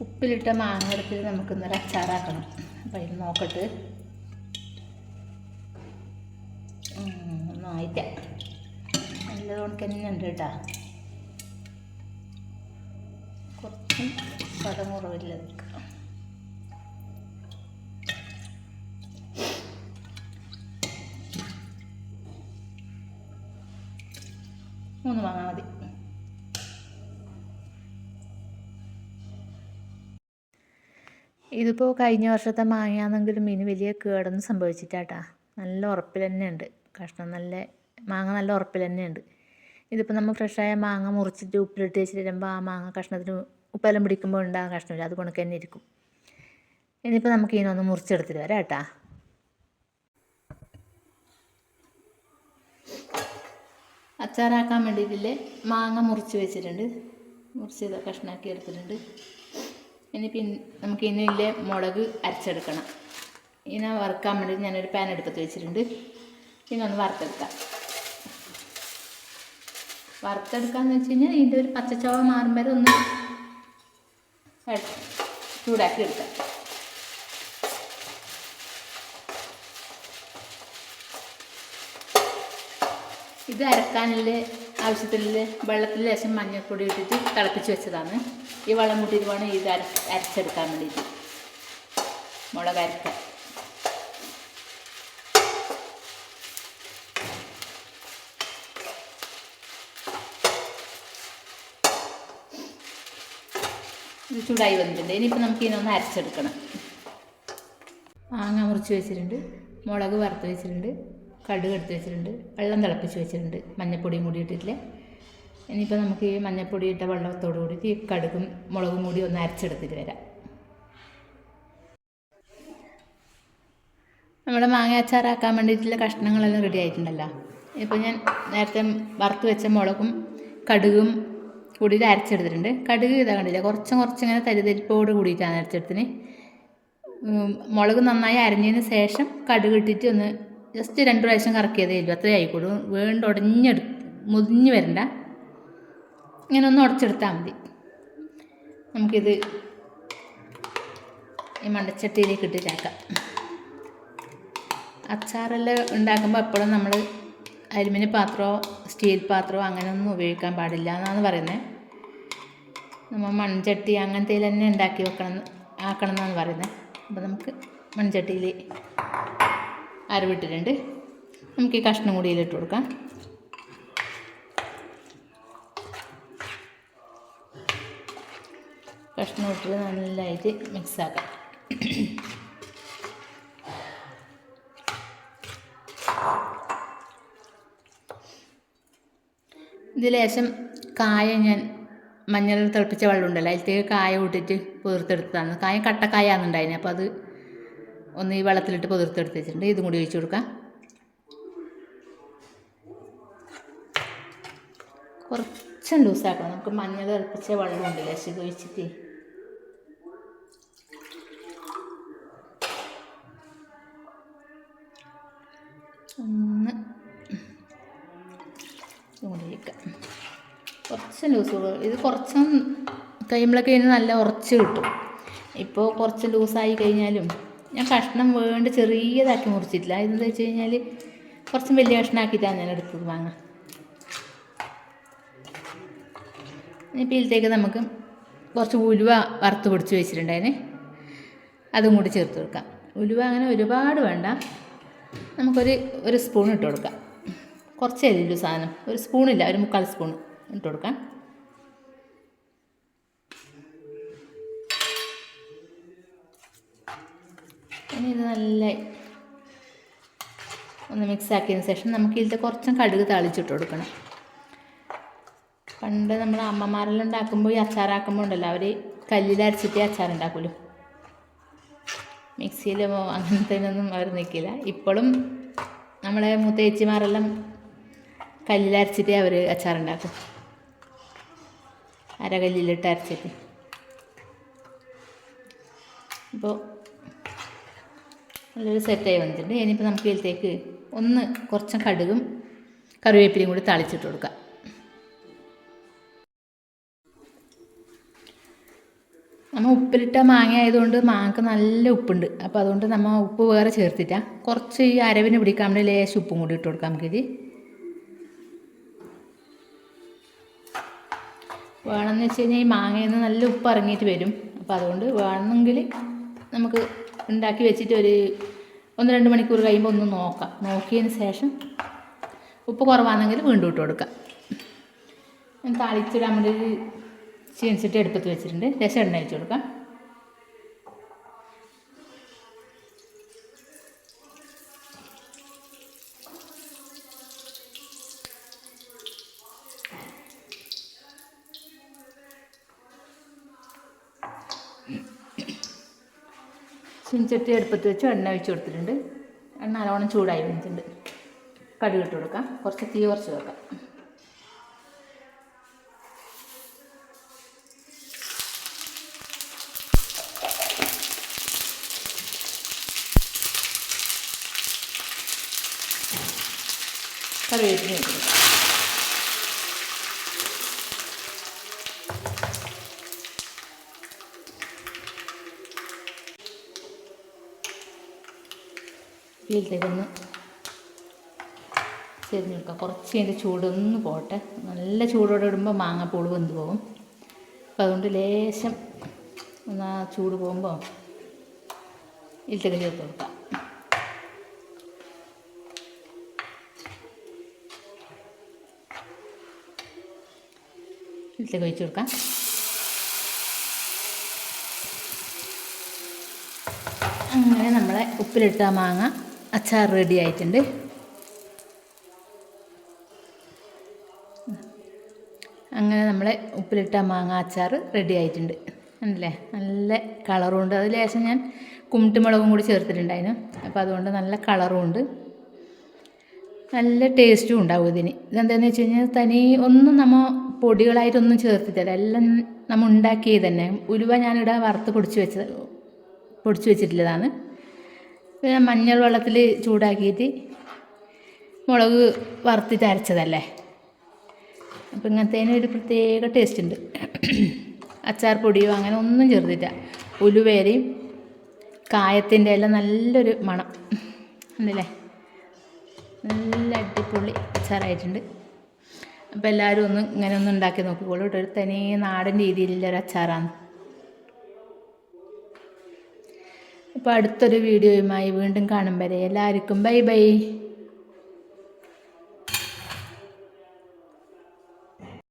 ഉപ്പിലിട്ട മാങ്ങ എടുത്തിട്ട് നമുക്ക് ഇന്നലെ അച്ചാറാക്കണം. അപ്പം ഇത് നോക്കട്ട്. ഉം, ഒന്നും ആയിട്ട നല്ലതുകൊണ്ട് തന്നെ ഉണ്ട് കേട്ടോ. കുറച്ചും പടം കുറവില്ല. ഇതിപ്പോൾ കഴിഞ്ഞ വർഷത്തെ മാങ്ങയാണെങ്കിലും മീൻ വലിയ കേടൊന്നും സംഭവിച്ചിട്ടാട്ടാ. നല്ല ഉറപ്പിൽ തന്നെ ഉണ്ട് കഷ്ണം നല്ല മാങ്ങ നല്ല ഉറപ്പിൽ തന്നെ ഉണ്ട് ഇതിപ്പോൾ നമ്മൾ ഫ്രഷായ മാങ്ങ മുറിച്ചിട്ട് ഉപ്പിലിട്ട് വെച്ചിട്ട് വരുമ്പോൾ ആ മാങ്ങ കഷ്ണത്തിന് ഉപ്പെല്ലാം പിടിക്കുമ്പോൾ ഉണ്ടാകുന്ന കഷ്ണമില്ല. അത് കണക്ക് തന്നെ ഇരിക്കും. ഇനിയിപ്പോൾ നമുക്ക് ഇതിനൊന്ന് മുറിച്ചെടുത്തിട്ട് വരാം കേട്ടാ അച്ചാറാക്കാൻ വേണ്ടിയിട്ടില്ലേ മാങ്ങ മുറിച്ച് വെച്ചിട്ടുണ്ട്. മുറിച്ച് കഷ്ണാക്കി എടുത്തിട്ടുണ്ട്. ഇനി പിന്നെ നമുക്ക് ഇല്ല മുളക് അരച്ചെടുക്കണം. ഇനി വറുക്കാൻ വേണ്ടി ഞാനൊരു പാൻ എടുപ്പത്ത് വെച്ചിട്ടുണ്ട്. ഇനി ഒന്ന് വറുത്തെടുക്കാം. വറുത്തെടുക്കാന്ന് വെച്ച് കഴിഞ്ഞാൽ ഇതിന്റെ ഒരു പച്ചച്ചോവ മാറുമ്പോൾ ഒന്ന് ചൂടാക്കി എടുക്കാം. ഇത് അരക്കാനുള്ള ആവശ്യത്തിലുള്ള വെള്ളത്തിൽ ലേശം മഞ്ഞൾപ്പൊടി ഇട്ടിട്ട് തിളപ്പിച്ച് വെച്ചതാണ്. ഈ വെള്ളം കൂട്ടിയിട്ട് വേണം ഇത് അര അരച്ചെടുക്കാൻ വേണ്ടിയിട്ട്. മുളക് അരക്കാൻ ഇത് ചൂടായി വന്നിട്ടുണ്ട്. ഇനിയിപ്പോൾ നമുക്ക് ഇതിനൊന്ന് അരച്ചെടുക്കണം. മാങ്ങ മുറിച്ച് വെച്ചിട്ടുണ്ട്. മുളക് വറുത്ത് വെച്ചിട്ടുണ്ട്. കടുക് എടുത്ത് വെച്ചിട്ടുണ്ട്. വെള്ളം തിളപ്പിച്ച് വെച്ചിട്ടുണ്ട്. മഞ്ഞപ്പൊടിയും കൂടി ഇട്ടിട്ടില്ലേ? ഇനിയിപ്പോൾ നമുക്ക് ഈ മഞ്ഞപ്പൊടി ഇട്ട വെള്ളത്തോട് കൂടിയിട്ട് ഈ കടുകും മുളകും കൂടി ഒന്ന് അരച്ചെടുത്തിട്ട് വരാം. നമ്മുടെ മാങ്ങ അച്ചാറാക്കാൻ വേണ്ടിയിട്ടുള്ള കഷ്ണങ്ങളെല്ലാം റെഡി ആയിട്ടുണ്ടല്ലോ. ഇപ്പോൾ ഞാൻ നേരത്തെ വറുത്ത് വെച്ച മുളകും കടുകും കൂടിയിട്ട് അരച്ചെടുത്തിട്ടുണ്ട്. കടുക് ഇതാ കണ്ടില്ല? കുറച്ചും കുറച്ചിങ്ങനെ തരിതരിപ്പോട് കൂടിയിട്ടാണ് അരച്ചെടുത്തിന്. മുളക് നന്നായി അരഞ്ഞതിന് ശേഷം കടുക് ഇട്ടിട്ട് ഒന്ന് ജസ്റ്റ് രണ്ട് പ്രാവശ്യം കറക്കിയതേ ഇല്ലു അത്രേ ആയിക്കോളൂ. വീണ്ടും ഉടഞ്ഞെടു മുതിഞ്ഞ് വരണ്ട. ഇങ്ങനെ ഒന്ന് ഉടച്ചെടുത്താൽ മതി. നമുക്കിത് ഈ മണ്ടച്ചട്ടിയിലേക്ക് ഇട്ടിട്ടാക്കാം അച്ചാറെല്ലാം ഉണ്ടാക്കുമ്പോൾ എപ്പോഴും നമ്മൾ അലുമിനിയ പാത്രമോ സ്റ്റീൽ പാത്രമോ അങ്ങനെയൊന്നും ഉപയോഗിക്കാൻ പാടില്ല എന്നാണ് പറയുന്നത്. നമ്മൾ മൺചട്ടി അങ്ങനത്തെ തന്നെ ഉണ്ടാക്കി വെക്കണം ആക്കണം എന്നാണ് പറയുന്നത്. അപ്പോൾ നമുക്ക് മൺചട്ടിയിൽ അരവിട്ടിട്ടുണ്ട്. നമുക്ക് ഈ കഷ്ണം കൂടി ഇതിലിട്ട് കൊടുക്കാം. കഷ്ണം ഇട്ടിട്ട് നല്ലതായിട്ട് മിക്സാക്കാം ആക്കാം. ഇത് ലേശം കായ ഞാൻ മഞ്ഞൾ തിളപ്പിച്ച വെള്ളം ഉണ്ടല്ലോ അതിലേക്ക് കായ കൂട്ടിയിട്ട് പുതിർത്തെടുത്തതാണ് കായ കട്ടക്കായ ആണെന്നുണ്ടായിന് അപ്പോൾ അത് ഒന്ന് ഈ വെള്ളത്തിലിട്ട് പുതിർത്തെടുത്ത് വെച്ചിട്ടുണ്ട്. ഇതും കൂടി ഒഴിച്ചു കൊടുക്കാം. കുറച്ചും ലൂസാക്കണം നമുക്ക് മഞ്ഞൾ തിളപ്പിച്ച വെള്ളം ഉണ്ട് ലേശം ഇത് ഒഴിച്ചിട്ട്. ഒന്ന് കുറച്ച് ലൂസ് ഇത് കുറച്ചും കഴിയുമ്പോഴൊക്കെ ഇതിന് നല്ല ഉറച്ച് കിട്ടും. ഇപ്പോൾ കുറച്ച് ലൂസായി കഴിഞ്ഞാലും ഞാൻ കഷ്ണം വേണ്ട ചെറിയതാക്കി മുറിച്ചിട്ടില്ല. ഇതെന്ന് വെച്ച് കഴിഞ്ഞാൽ കുറച്ചും വലിയ കഷ്ണമാക്കിയിട്ടാണ് ഞാൻ എടുത്തത് വാങ്ങാം ഇതിലേക്ക് നമുക്ക് കുറച്ച് ഉലുവ വറുത്ത് പൊടിച്ച് വെച്ചിട്ടുണ്ടായിന്. അതും കൂടി ചേർത്ത് കൊടുക്കാം. ഉലുവ അങ്ങനെ ഒരുപാട് വേണ്ട. നമുക്കൊരു ഒരു സ്പൂൺ ഇട്ട് കൊടുക്കാം. കുറച്ചേ ഉള്ളൂ സാധനം. ഒരു സ്പൂണില്ല ഒരു മുക്കാൽ സ്പൂൺ ഇട്ട് കൊടുക്കാം ഇനി ഇത് നല്ല ഒന്ന് മിക്സ് ആക്കിയതിന് ശേഷം നമുക്ക് ഇതിൽ കുറച്ചും കടുക് താളിച്ചിട്ട് കൊടുക്കണം. പണ്ട് നമ്മൾ അമ്മമാരെല്ലാം ഉണ്ടാക്കുമ്പോൾ ഈ അച്ചാറാക്കുമ്പോൾ ഉണ്ടല്ലോ അവർ കല്ലിലരച്ചിട്ടേ അച്ചാറുണ്ടാക്കുമല്ലോ മിക്സിയിൽ അങ്ങനത്തേനൊന്നും അവർ നിൽക്കില്ല ഇപ്പോഴും നമ്മളെ മുത്തേച്ചിമാരെല്ലാം കല്ലിലരച്ചിട്ടേ അവർ അച്ചാറുണ്ടാക്കും. അരകല്ലിലിട്ട് അരച്ചിട്ട്. ഇപ്പോൾ നല്ലൊരു സെറ്റായി വന്നിട്ടുണ്ട്. ഇനിയിപ്പോൾ നമുക്ക് ഇതിലേക്ക് ഒന്ന് കുറച്ച് കടുകും കറിവേപ്പിലയും കൂടി തളിച്ചിട്ട് കൊടുക്കാം. നമ്മൾ ഉപ്പിലിട്ട മാങ്ങ ആയതുകൊണ്ട് മാങ്ങക്ക് നല്ല ഉപ്പുണ്ട്. അപ്പോൾ അതുകൊണ്ട് നമ്മൾ ഉപ്പ് വേറെ ചേർത്തിട്ട. കുറച്ച് ഈ അരവിന് പിടിക്കാൻ വേണ്ടി ലേശം ഉപ്പും കൂടി ഇട്ട് കൊടുക്കാം നമുക്കിത് വേണമെന്ന് വെച്ച് കഴിഞ്ഞാൽ ഈ മാങ്ങയിൽ നിന്ന് നല്ല ഉപ്പ് ഇറങ്ങിയിട്ട് വരും. അപ്പോൾ അതുകൊണ്ട് വേണമെങ്കിൽ നമുക്ക് ഉണ്ടാക്കി വെച്ചിട്ട് ഒരു ഒന്ന് രണ്ട് മണിക്കൂർ കഴിയുമ്പോൾ ഒന്ന് നോക്കാം. നോക്കിയതിന് ശേഷം ഉപ്പ് കുറവാണെങ്കിൽ വീണ്ടും ഇട്ട് കൊടുക്കാം. താളിച്ചിടാൻ വേണ്ടി ചീനിച്ചിട്ട് എടുപ്പത്ത് വെച്ചിട്ടുണ്ട്. ശേഷം എണ്ണ വെച്ച് കൊടുക്കാം. ചീനിച്ചട്ടി അടുപ്പത്ത് വെച്ച് എണ്ണ ഒഴിച്ച് കൊടുത്തിട്ടുണ്ട്. എണ്ണ നല്ലോണം ചൂടായി വന്നിട്ടുണ്ട്. കടുക് ഇട്ട് കൊടുക്കാം. കുറച്ച് തീ കുറച്ച് വെക്കാം കറിവേപ്പിന് ഇട്ട് ഇതിലേക്കൊന്ന് ചെരിഞ്ഞ് കൊടുക്കുക കുറച്ച് അതിന്റെ ചൂടൊന്ന് പോട്ടെ നല്ല ചൂടോടെ ഇടുമ്പോൾ മാങ്ങാപ്പൂൾ വെന്ത് പോകും. അപ്പോൾ അതുകൊണ്ട് ലേശം ഒന്ന് ആ ചൂട് പോകുമ്പോൾ ഇതിലേക്ക് ചേർത്ത് കൊടുക്കാം. ഇതിലേക്ക് ഒഴിച്ച് കൊടുക്കാം. അങ്ങനെ നമ്മളെ ഉപ്പിലിട്ട മാങ്ങ അച്ചാർ റെഡി ആയിട്ടുണ്ട്. അങ്ങനെ നമ്മളെ ഉപ്പിലിട്ട മാങ്ങ അച്ചാർ റെഡി ആയിട്ടുണ്ട്. അല്ലേ നല്ല കളറും ഉണ്ട് അത് ലേശം ഞാൻ കുമ്മിട്ടുമുളകും കൂടി ചേർത്തിട്ടുണ്ടായിരുന്നു. അപ്പോൾ അതുകൊണ്ട് നല്ല കളറും ഉണ്ട് നല്ല ടേസ്റ്റും ഉണ്ടാവും ഇതിന്. ഇതെന്താണെന്ന് വെച്ച് കഴിഞ്ഞാൽ തനി ഒന്നും നമ്മൾ പൊടികളായിട്ടൊന്നും ചേർത്തിട്ടില്ല. എല്ലാം നമ്മൾ ഉണ്ടാക്കിയത് തന്നെ ഉലുവ ഞാനിവിടെ വറുത്ത് പൊടിച്ച് വെച്ച പൊടിച്ച് വെച്ചിട്ടുള്ളതാണ്. പിന്നെ മഞ്ഞൾ വെള്ളത്തിൽ ചൂടാക്കിയിട്ട് മുളക് വറുത്തിട്ട് അരച്ചതല്ലേ അപ്പം ഇങ്ങനത്തേന് ഒരു പ്രത്യേക ടേസ്റ്റ് ഉണ്ട്. അച്ചാർ പൊടിയോ അങ്ങനെ ഒന്നും ചേർത്തില്ല ഉലുവേരയും കായത്തിന്റെ എല്ലാം നല്ലൊരു മണം. ഉണ്ടല്ലേ? നല്ല അടിപൊളി അച്ചാറായിട്ടുണ്ട്. അപ്പോൾ എല്ലാവരും ഒന്ന് ഇങ്ങനെ ഒന്ന് ഉണ്ടാക്കി നോക്കിക്കോളൂ കേട്ടോ. ഒരു നാടൻ രീതിയിലുള്ളൊരു അച്ചാറാണ്. അപ്പോൾ അടുത്തൊരു വീഡിയോയുമായി വീണ്ടും കാണും വരെ എല്ലാവർക്കും ബൈ ബൈ.